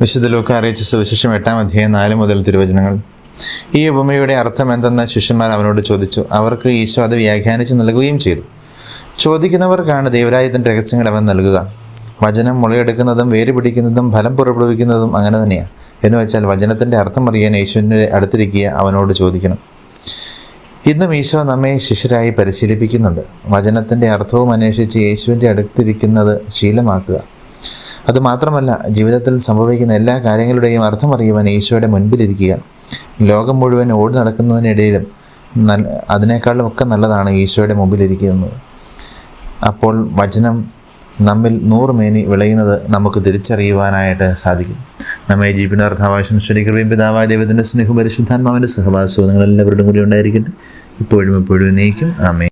വിശുദ്ധ ലൂക്ക അറിയിച്ച സുവിശേഷം എട്ടാം അധ്യായം നാല് മുതൽ തിരുവചനങ്ങൾ. ഈ ഉപമയുടെ അർത്ഥം എന്തെന്ന് ശിഷ്യന്മാർ അവനോട് ചോദിച്ചു. അവർക്ക് ഈശോ അത് വ്യാഖ്യാനിച്ച് നൽകുകയും ചെയ്തു. ചോദിക്കുന്നവർക്കാണ് ദൈവരായത്തിന്റെ രഹസ്യങ്ങൾ അവൻ നൽകുക. വചനം മുളയെടുക്കുന്നതും വേര് പിടിക്കുന്നതും ഫലം പുറപ്പെടുവിക്കുന്നതും അങ്ങനെ തന്നെയാണ് എന്ന് വെച്ചാൽ വചനത്തിന്റെ അർത്ഥം അറിയാൻ യേശുവിന്റെ അടുത്തിരിക്കുക അവനോട് ചോദിക്കണം. ഇന്നും ഈശോ നമ്മെ ശിഷ്യരായി പരിശീലിപ്പിക്കുന്നുണ്ട്. വചനത്തിന്റെ അർത്ഥവും അന്വേഷിച്ച് യേശുവിന്റെ അടുത്തിരിക്കുന്നത് ശീലമാക്കുക. അതുമാത്രമല്ല ജീവിതത്തിൽ സംഭവിക്കുന്ന എല്ലാ കാര്യങ്ങളുടെയും അർത്ഥം അറിയുവാൻ ഈശോയുടെ മുൻപിലിരിക്കുക ലോകം മുഴുവൻ ഓടി നടക്കുന്നതിനിടയിലും നല്ല അതിനേക്കാളും ഒക്കെ നല്ലതാണ് ഈശോയുടെ മുമ്പിലിരിക്കുന്നത് അപ്പോൾ വചനം നമ്മിൽ നൂറുമേനി വിളയുന്നത് നമുക്ക് തിരിച്ചറിയുവാനായിട്ട് സാധിക്കും. നമ്മെ ജീവിതാർത്ഥാവശ്യം ശ്രീകൃപയും പിതാവായ ദൈവത്തിന്റെ സ്നേഹം പരിശുദ്ധാത്മാവിന്റെ സഹവാസവും നിങ്ങളെല്ലാവരുടെയും കൂടി ഉണ്ടായിരിക്കട്ടെ. ഇപ്പോഴും എപ്പോഴും നീക്കും. ആമേ